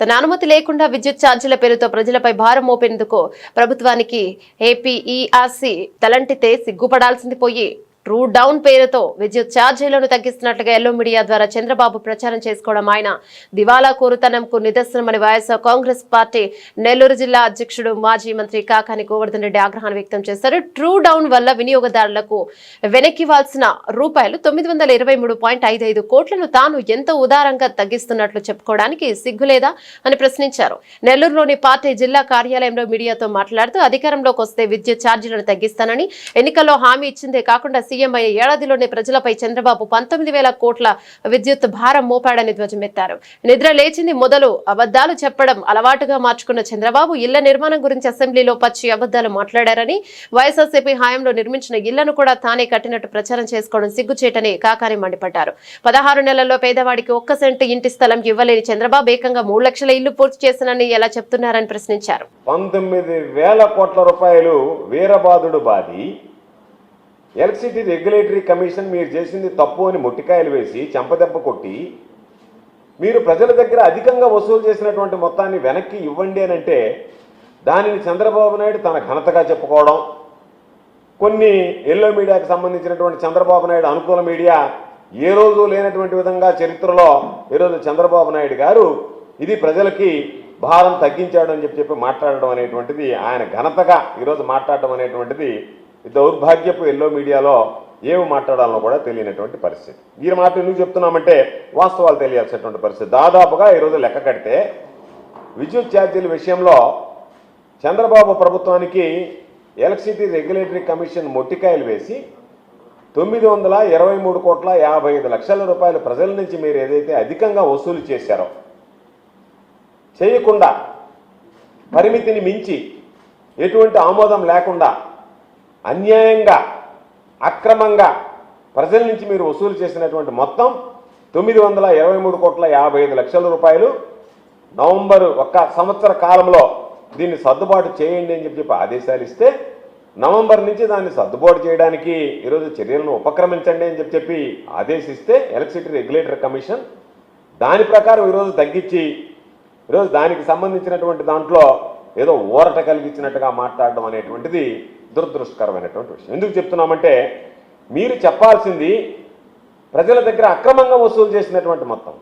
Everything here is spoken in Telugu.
తన అనుమతి లేకుండా విద్యుత్ ఛార్జీల పేరుతో ప్రజలపై భారం మోపేందుకు ప్రభుత్వానికి ఏపీఈఆర్సీ తలంటితే సిగ్గుపడాల్సింది పోయి ట్రూ డౌన్ పేరుతో విద్యుత్ ఛార్జీలను తగ్గిస్తున్నట్లుగా ఎల్లో మీడియా ద్వారా చంద్రబాబు ప్రచారం చేసుకోవడం ఆయన దివాలా కోరుతనంకు నిదర్శనమని వైఎస్ఆర్ కాంగ్రెస్ పార్టీ నెల్లూరు జిల్లా అధ్యక్షుడు మాజీ మంత్రి కాకాని గోవర్ధన్ రెడ్డి ఆగ్రహాన్ని వ్యక్తం చేశారు. ట్రూ డౌన్ వల్ల వినియోగదారులకు వెనక్కివాల్సిన రూపాయలు తొమ్మిది వందల ఇరవై మూడు పాయింట్ ఐదు ఐదు కోట్లను తాను ఎంత ఉదారంగా తగ్గిస్తున్నట్లు చెప్పుకోవడానికి సిగ్గులేదా అని ప్రశ్నించారు. నెల్లూరులోని పార్టీ జిల్లా కార్యాలయంలో మీడియాతో మాట్లాడుతూ అధికారంలోకి వస్తే విద్యుత్ ఛార్జీలను తగ్గిస్తానని ఎన్నికల్లో హామీ ఇచ్చిందే కాకుండా సీఎం అయ్యే ఏడాదిలోనే ప్రజలపై చంద్రబాబు పంతొమ్మిది వేల కోట్ల విద్యుత్ భారం మోపాడని ధ్వజమెత్తారు. నిద్ర లేచింది మొదలు అబద్దాలు చెప్పడం అలవాటుగా మార్చుకున్న చంద్రబాబు ఇళ్ళ నిర్మాణం గురించి అసెంబ్లీలో పచ్చి అబద్దాలు మాట్లాడారని వైఎస్ఆర్సీపీ హయాంలో నిర్మించిన ఇళ్ళను కూడా తానే కట్టినట్టు ప్రచారం చేసుకోవడం సిగ్గుచేటని కాకాని మండిపడ్డారు. పదహారు నెలల్లో పేదవాడికి ఒక్క సెంటు ఇంటి స్థలం ఇవ్వలేని చంద్రబాబు ఏకంగా మూడు లక్షల ఇల్లు పూర్తి చేశానని ఎలా చెప్తున్నారని ప్రశ్నించారు. పంతొమ్మిది వేల కోట్ల రూపాయలు వీరబాదుడు బాది. ఎలక్ట్రిసిటీ రెగ్యులేటరీ కమిషన్ మీరు చేసింది తప్పు అని మొట్టికాయలు వేసి చెంపదెబ్బ కొట్టి మీరు ప్రజల దగ్గర అధికంగా వసూలు చేసినటువంటి మొత్తాన్ని వెనక్కి ఇవ్వండి అని అంటే దానిని చంద్రబాబు నాయుడు తన ఘనతగా చెప్పుకోవడం కొన్ని ఎల్లో మీడియాకి సంబంధించినటువంటి చంద్రబాబు నాయుడు అనుకూల మీడియా ఏ రోజు లేనటువంటి విధంగా చరిత్రలో ఈరోజు చంద్రబాబు నాయుడు గారు ఇది ప్రజలకి భారం తగ్గించాడు అని చెప్పి చెప్పి మాట్లాడడం అనేటువంటిది ఆయన ఘనతగా ఈరోజు మాట్లాడడం అనేటువంటిది దౌర్భాగ్యపు ఎల్లో మీడియాలో ఏమి మాట్లాడాలో కూడా తెలియనటువంటి పరిస్థితి. వీరి మాట ఎందుకు చెప్తున్నామంటే వాస్తవాలు తెలియాల్సినటువంటి పరిస్థితి. దాదాపుగా ఈరోజు లెక్క కడితే విద్యుత్ ఛార్జీల విషయంలో చంద్రబాబు ప్రభుత్వానికి ఎలక్ట్రిసిటీ రెగ్యులేటరీ కమిషన్ మొట్టికాయలు వేసి తొమ్మిది వందల ఇరవై మూడు కోట్ల యాభై ఐదు లక్షల రూపాయలు ప్రజల నుంచి మీరు ఏదైతే అధికంగా వసూలు చేశారో చేయకుండా పరిమితిని మించి ఎటువంటి ఆమోదం లేకుండా అన్యాయంగా అక్రమంగా ప్రజల నుంచి మీరు వసూలు చేసినటువంటి మొత్తం తొమ్మిది వందల ఇరవై మూడు కోట్ల యాభై ఐదు లక్షల రూపాయలు నవంబరు ఒక్క సంవత్సర కాలంలో దీన్ని సర్దుబాటు చేయండి అని చెప్పి చెప్పి ఆదేశాలు ఇస్తే నవంబర్ నుంచి దాన్ని సర్దుబాటు చేయడానికి ఈరోజు చర్యలను ఉపక్రమించండి అని చెప్పి చెప్పి ఆదేశిస్తే ఎలక్ట్రిసిటీ రెగ్యులేటర్ కమిషన్ దాని ప్రకారం ఈరోజు తగ్గించి ఈరోజు దానికి సంబంధించినటువంటి దాంట్లో ఏదో ఊరట కలిగించినట్టుగా మాట్లాడడం అనేటువంటిది దురదృష్టకరమైనటువంటి విషయం. ఎందుకు చెప్తున్నామంటే మీరు చెప్పాల్సింది ప్రజల దగ్గర అక్రమంగా వసూలు చేసినటువంటి మొత్తం.